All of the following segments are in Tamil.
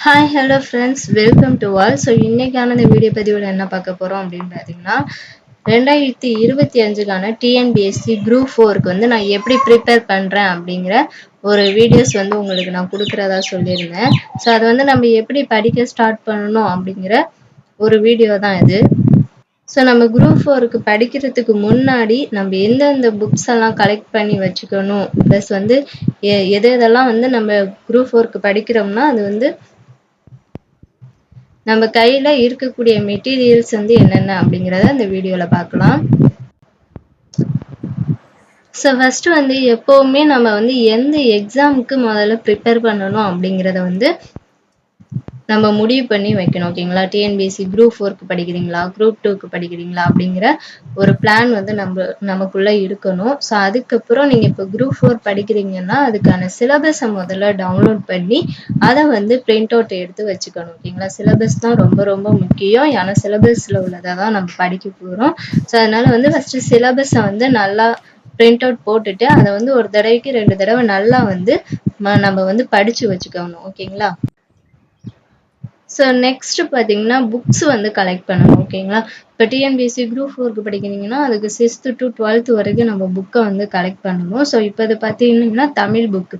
Hi hello friends welcome to all so இன்றைக்கான இந்த வீடியோ பதிவில் என்ன பார்க்க போகிறோம் அப்படின்னு பார்த்தீங்கன்னா ரெண்டாயிரத்தி இருபத்தி அஞ்சுக்கான டிஎன்பிஎஸ்சி குரூப் ஃபோருக்கு வந்து நான் எப்படி ப்ரிப்பேர் பண்ணுறேன் அப்படிங்கிற ஒரு வீடியோஸ் வந்து உங்களுக்கு நான் கொடுக்குறதா சொல்லியிருந்தேன். ஸோ அதை வந்து நம்ம எப்படி படிக்க ஸ்டார்ட் பண்ணணும் அப்படிங்கிற ஒரு வீடியோ தான் இது. ஸோ நம்ம குரூப் ஃபோருக்கு படிக்கிறதுக்கு முன்னாடி நம்ம எந்தெந்த புக்ஸ் எல்லாம் கலெக்ட் பண்ணி வச்சுக்கணும்? ப்ளஸ் வந்து எ- எது எதெல்லாம் வந்து நம்ம குரூப் ஃபோருக்கு படிக்கிறோம்னா அது வந்து நம்ம கையில இருக்கக்கூடிய மெட்டீரியல்ஸ் வந்து என்னென்ன அப்படிங்கிறத இந்த வீடியோல பார்க்கலாம். ஸோ ஃபஸ்ட்டு வந்து எப்போவுமே நம்ம வந்து எந்த எக்ஸாமுக்கு முதல்ல ப்ரிப்பேர் பண்ணணும் அப்படிங்கிறத வந்து நம்ம முடிவு பண்ணி வைக்கணும் ஓகேங்களா? டிஎன்பிஎஸ்சி குரூப் ஃபோருக்கு படிக்கிறீங்களா? குரூப் டூக்கு படிக்கிறீங்களா? அப்படிங்கிற ஒரு பிளான் வந்து நம்ம நமக்குள்ள இருக்கணும். ஸோ அதுக்கப்புறம் நீங்க இப்போ குரூப் ஃபோர் படிக்கிறீங்கன்னா அதுக்கான சிலபஸை முதல்ல டவுன்லோட் பண்ணி அதை வந்து பிரிண்ட் அவுட் எடுத்து வச்சுக்கணும் ஓகேங்களா? சிலபஸ் தான் ரொம்ப ரொம்ப முக்கியம். ஏன்னா சிலபஸ்ல உள்ளதை தான் நம்ம படிக்க போறோம். ஸோ அதனால வந்து ஃபர்ஸ்ட் சிலபஸை வந்து நல்லா பிரிண்ட் அவுட் போட்டுட்டு அதை வந்து ஒரு தடவைக்கு ரெண்டு தடவை நல்லா வந்து ம- நம்ம வந்து படிச்சு வச்சுக்கணும் ஓகேங்களா? ஸோ நெக்ஸ்ட் பார்த்தீங்கன்னா புக்ஸ் வந்து கலெக்ட் பண்ணணும் ஓகேங்களா இப்போ டிஎன்பிஎஸ்சி குரூப் ஃபோருக்கு படிக்கிறீங்கன்னா அதுக்கு சிக்ஸ்த்து டு டுவெல்த் வரைக்கும் நம்ம புக்கை வந்து கலெக்ட் பண்ணணும். ஸோ இப்போ இது பார்த்தீங்கன்னா தமிழ் புக்கு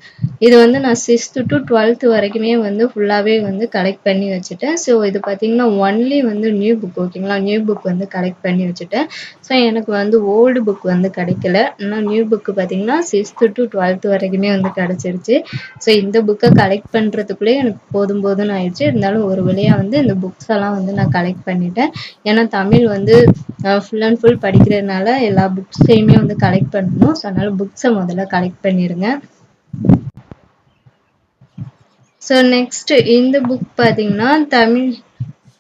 இது வந்து நான் சிக்ஸ்த்து டு டுவெல்த் வரைக்குமே வந்து ஃபுல்லாகவே வந்து கலெக்ட் பண்ணி வச்சுட்டேன். ஸோ இது பார்த்தீங்கன்னா ஒன்லி வந்து நியூ புக் ஓகேங்களா நியூ புக் வந்து கலெக்ட் பண்ணி வச்சுட்டேன். ஸோ எனக்கு வந்து ஓல்டு புக் வந்து கிடைக்கல. ஆனால் நியூ புக்கு பார்த்தீங்கன்னா சிக்ஸ்த்து டு டுவெல்த் வரைக்குமே வந்து கிடச்சிருச்சு. ஸோ இந்த புக்கை கலெக்ட் பண்ணுறதுக்குள்ளே எனக்கு போதும் போதும்னு ஆயிடுச்சு. இருந்தாலும் ஒரு வழியாக வந்து இந்த புக்ஸ் எல்லாம் வந்து நான் கலெக்ட் பண்ணிட்டேன். ஏன்னா தமிழ் வந்து ஃபுல் அண்ட் ஃபுல் படிக்கிறதுனால எல்லா புக்ஸையுமே வந்து கலெக்ட் பண்ணணும். ஸோ அதனால புக்ஸை முதல்ல கலெக்ட் பண்ணிடுங்க ஸோ நெக்ஸ்ட் இந்த புக் பார்த்தீங்கன்னா தமிழ்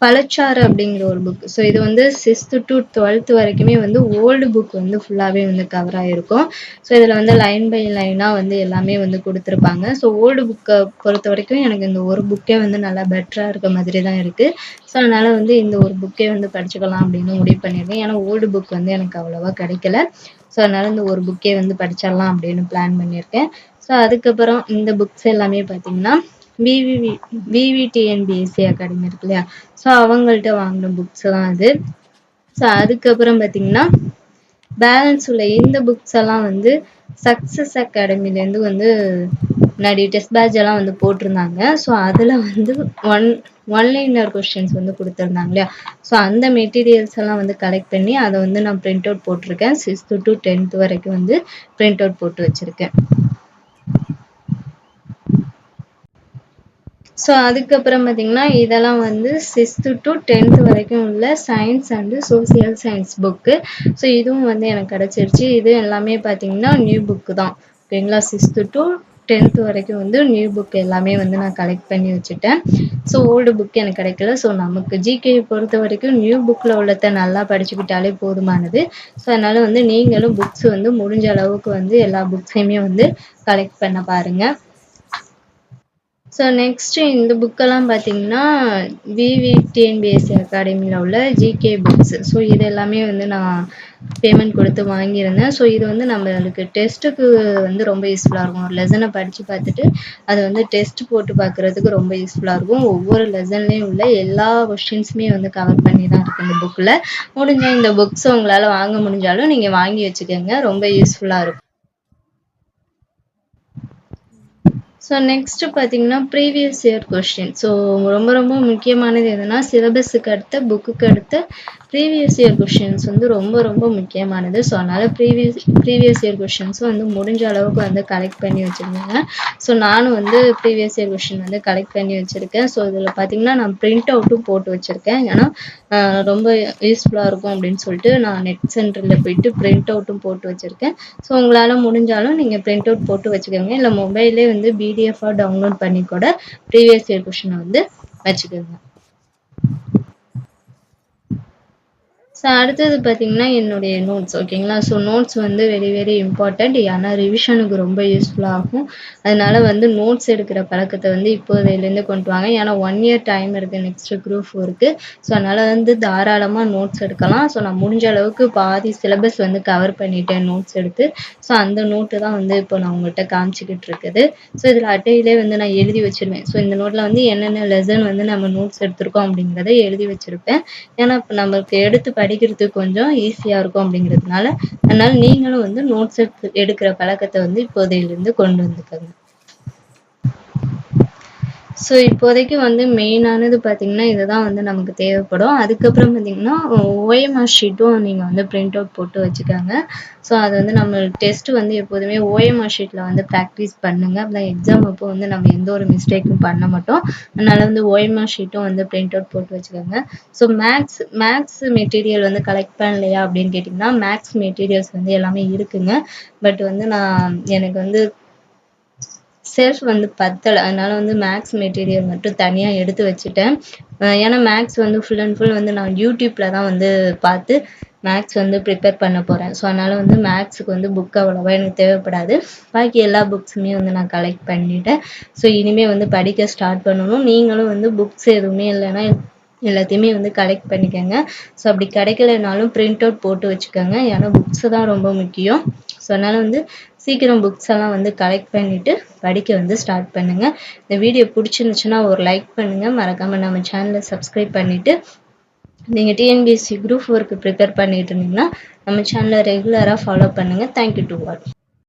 பழச்சாறு அப்படிங்கிற ஒரு புக் ஸோ இது வந்து சிக்ஸ்த்து டு டுவெல்த் வரைக்குமே வந்து ஓல்டு புக் வந்து ஃபுல்லாகவே வந்து கவர் ஆகிருக்கும் ஸோ இதில் வந்து லைன் பை லைனாக வந்து எல்லாமே வந்து கொடுத்துருப்பாங்க. ஸோ ஓல்டு புக்கை பொறுத்த வரைக்கும் எனக்கு இந்த ஒரு புக்கே வந்து நல்லா பெட்டராக இருக்க மாதிரி தான் இருக்குது ஸோ அதனால் வந்து இந்த ஒரு புக்கே வந்து படிச்சுக்கலாம் அப்படின்னு முடிவு பண்ணியிருக்கேன். ஏன்னா ஓல்டு புக் வந்து எனக்கு அவ்வளோவா கிடைக்கல. ஸோ அதனால் இந்த ஒரு புக்கே வந்து படிச்சிடலாம் அப்படின்னு பிளான் பண்ணியிருக்கேன். ஸோ அதுக்கப்புறம் இந்த புக்ஸ் எல்லாமே பார்த்தீங்கன்னா விவி விவிடிஎன்பிஎஸ்சி அகாடமி இருக்கு இல்லையா? ஸோ அவங்கள்ட்ட வாங்கின புக்ஸ் தான் அது. ஸோ அதுக்கப்புறம் பார்த்தீங்கன்னா பேலன்ஸ் உள்ள இந்த புக்ஸ் எல்லாம் வந்து சக்ஸஸ் அகாடமிலேருந்து வந்து முன்னாடி டெஸ்ட் பேட்ச் எல்லாம் வந்து போட்டிருந்தாங்க. ஸோ அதில் வந்து ஒன் ஒன்லைனர் கொஸ்டின்ஸ் வந்து கொடுத்துருந்தாங்க இல்லையா? ஸோ அந்த மெட்டீரியல்ஸ் எல்லாம் வந்து கலெக்ட் பண்ணி அதை வந்து நான் பிரிண்ட் அவுட் போட்டிருக்கேன். சிக்ஸ்த்து டு டென்த் வரைக்கும் வந்து பிரிண்ட் அவுட் போட்டு வச்சுருக்கேன். ஸோ அதுக்கப்புறம் பார்த்தீங்கன்னா இதெல்லாம் வந்து சிக்ஸ்த்து டு டென்த் வரைக்கும் உள்ள science and social science book so இதுவும் வந்து எனக்கு கிடச்சிருச்சு. இது எல்லாமே பார்த்தீங்கன்னா நியூ புக்கு தான். ஓகேங்களா சிக்ஸ்த்து டு டென்த் வரைக்கும் வந்து நியூ புக் எல்லாமே வந்து நான் கலெக்ட் பண்ணி வச்சுட்டேன். ஸோ ஓல்டு புக் எனக்கு கிடைக்கல. ஸோ நமக்கு ஜிகே பொறுத்த வரைக்கும் நியூ புக்கில் உள்ளதை நல்லா படிச்சுக்கிட்டாலே போதுமானது. ஸோ அதனால் வந்து நீங்களும் புக்ஸ் வந்து முடிஞ்ச அளவுக்கு வந்து எல்லா புக்ஸையுமே வந்து கலெக்ட் பண்ண பாருங்கள் ஸோ நெக்ஸ்ட்டு இந்த புக்கெல்லாம் பார்த்தீங்கன்னா விவி டிஎன்பிஎஸ்சி அகாடமியில் உள்ள ஜிகே புக்ஸ் ஸோ இது எல்லாமே வந்து நான் பேமெண்ட் கொடுத்து வாங்கியிருந்தேன். ஸோ இது வந்து நம்மளுக்கு டெஸ்ட்டுக்கு வந்து ரொம்ப யூஸ்ஃபுல்லாக இருக்கும். ஒரு லெசனை படித்து பார்த்துட்டு அதை வந்து டெஸ்ட் போட்டு பார்க்குறதுக்கு ரொம்ப யூஸ்ஃபுல்லாக இருக்கும். ஒவ்வொரு லெசன்லேயும் உள்ள எல்லா கொஸ்டின்ஸுமே வந்து கவர் பண்ணி தான் இருக்கும் இந்த புக்கில் முடிஞ்ச இந்த புக்ஸை உங்களால் வாங்க முடிஞ்சாலும் நீங்கள் வாங்கி வச்சுக்கோங்க. ரொம்ப யூஸ்ஃபுல்லாக இருக்கும். ஸோ நெக்ஸ்ட்டு பார்த்தீங்கன்னா ப்ரீவியஸ் இயர் கொஸ்டின் ஸோ ரொம்ப ரொம்ப முக்கியமானது எதுனா சிலபஸுக்கு அடுத்த புக்குக்கு அடுத்த ப்ரீவியஸ் இயர் கொஷின்ஸ் வந்து ரொம்ப ரொம்ப முக்கியமானது. ஸோ அதனால் ப்ரீவியஸ் ப்ரீவியஸ் இயர் கொஷின்ஸும் வந்து முடிஞ்ச அளவுக்கு வந்து கலெக்ட் பண்ணி வச்சுருந்தேங்க. ஸோ நானும் வந்து ப்ரீவியஸ் இயர் கொஷின் வந்து கலெக்ட் பண்ணி வச்சுருக்கேன். ஸோ இதில் பார்த்தீங்கன்னா நான் பிரிண்ட் அவுட்டும் போட்டு வச்சுருக்கேன். ஏன்னா ரொம்ப யூஸ்ஃபுல்லாக இருக்கும் அப்படின்னு சொல்லிட்டு நான் நெட் சென்டரில் போயிட்டு பிரிண்ட் அவுட்டும் போட்டு வச்சுருக்கேன். ஸோ உங்களால் முடிஞ்சாலும் நீங்கள் பிரிண்ட் அவுட் போட்டு வச்சுக்கோங்க. இல்லை மொபைலே வந்து பிடிஎஃபாக டவுன்லோட் பண்ணி கூட ப்ரீவியஸ் இயர் கொஷினை வந்து வச்சுக்கோங்க. ஸோ அடுத்தது பார்த்தீங்கன்னா என்னுடைய நோட்ஸ் ஓகேங்களா ஸோ நோட்ஸ் வந்து வெரி வெரி இம்பார்ட்டண்ட் ஏன்னா ரிவிஷனுக்கு ரொம்ப யூஸ்ஃபுல்லாக ஆகும். அதனால வந்து நோட்ஸ் எடுக்கிற பழக்கத்தை வந்து இப்போதையிலேருந்து கொண்டு வாங்க. ஏன்னா ஒன் இயர் டைம் இருக்குது நெக்ஸ்ட் குரூப் ஃபோருக்கு ஸோ அதனால் வந்து தாராளமாக நோட்ஸ் எடுக்கலாம். ஸோ நான் முடிஞ்ச அளவுக்கு பாதி சிலபஸ் வந்து கவர் பண்ணிட்டேன் நோட்ஸ் எடுத்து. ஸோ அந்த நோட்டு தான் வந்து இப்போ நான் உங்கள்கிட்ட காமிச்சிக்கிட்டு இருக்குது. ஸோ இதில் அட்டையிலே வந்து நான் எழுதி வச்சிருவேன். ஸோ இந்த நோட்டில் வந்து என்னென்ன லெசன் வந்து நம்ம நோட்ஸ் எடுத்திருக்கோம் அப்படிங்கிறத எழுதி வச்சிருப்பேன். ஏன்னா இப்போ நம்மளுக்கு எடுத்து படிக்கிறதுக்கு கொஞ்சம் ஈஸியாக இருக்கும் அப்படிங்கிறதுனால அதனால நீங்களும் வந்து நோட்ஸ் எடுக்கிற பழக்கத்தை வந்து இப்போதையிலேருந்து கொண்டு வந்துக்கோங்க. ஸோ இப்போதைக்கு வந்து மெயினானது பார்த்தீங்கன்னா இதுதான் வந்து நமக்கு தேவைப்படும். அதுக்கப்புறம் பார்த்தீங்கன்னா ஓஎம்ஆர் ஷீட்டும் நீங்கள் வந்து பிரிண்ட் அவுட் போட்டு வச்சுக்கோங்க. ஸோ அது வந்து நம்ம டெஸ்ட் வந்து எப்போதுமே ஓஎம்ஆர் ஷீட்டில் வந்து ப்ராக்டிஸ் பண்ணுங்க. அப்போ எக்ஸாம் அப்போ வந்து நம்ம எந்த ஒரு மிஸ்டேக்கும் பண்ண மாட்டோம். அதனால் வந்து ஓஎம்ஆர் ஷீட்டும் வந்து பிரிண்ட் அவுட் போட்டு வச்சுக்கோங்க. ஸோ மேக்ஸ் மேக்ஸ் மெட்டீரியல் வந்து கலெக்ட் பண்ணலையா அப்படின்னு கேட்டிங்கன்னா மேக்ஸ் மெட்டீரியல்ஸ் வந்து எல்லாமே இருக்குங்க. பட் வந்து நான் எனக்கு வந்து செல்ஃப் வந்து பத்தலை. அதனால வந்து மேக்ஸ் மெட்டீரியல் மட்டும் தனியாக எடுத்து வச்சுட்டேன். ஏன்னா மேக்ஸ் வந்து ஃபுல் அண்ட் ஃபுல் வந்து நான் யூடியூப்பில் தான் வந்து பார்த்து மேக்ஸ் வந்து ப்ரிப்பேர் பண்ண போகிறேன் ஸோ அதனால் வந்து மேக்ஸுக்கு வந்து புக் அவ்வளோவா எனக்கு தேவைப்படாது. பாக்கி எல்லா புக்ஸுமே வந்து நான் கலெக்ட் பண்ணிட்டேன். ஸோ இனிமேல் வந்து படிக்க ஸ்டார்ட் பண்ணணும். நீங்களும் வந்து புக்ஸ் எதுவுமே இல்லைன்னா எல்லாத்தையுமே வந்து கலெக்ட் பண்ணிக்கோங்க. ஸோ அப்படி கிடைக்கலனாலும் பிரிண்ட் அவுட் போட்டு வச்சுக்கோங்க. ஏன்னா புக்ஸு தான் ரொம்ப முக்கியம். ஸோ அதனால் வந்து சீக்கிரம் புக்ஸ் எல்லாம் வந்து கலெக்ட் பண்ணிவிட்டு படிக்க வந்து ஸ்டார்ட் பண்ணுங்கள் இந்த வீடியோ பிடிச்சிருந்துச்சுன்னா ஒரு லைக் பண்ணுங்கள் மறக்காமல் நம்ம சேனலை சப்ஸ்கிரைப் பண்ணிவிட்டு நீங்கள் டிஎன்பிஎஸ்சி குரூப் ஒர்க்கு ப்ரிப்பேர் பண்ணிட்டு இருந்தீங்கன்னா நம்ம சேனலை ரெகுலராக ஃபாலோ பண்ணுங்கள் தேங்க்யூ டு வாட்ச்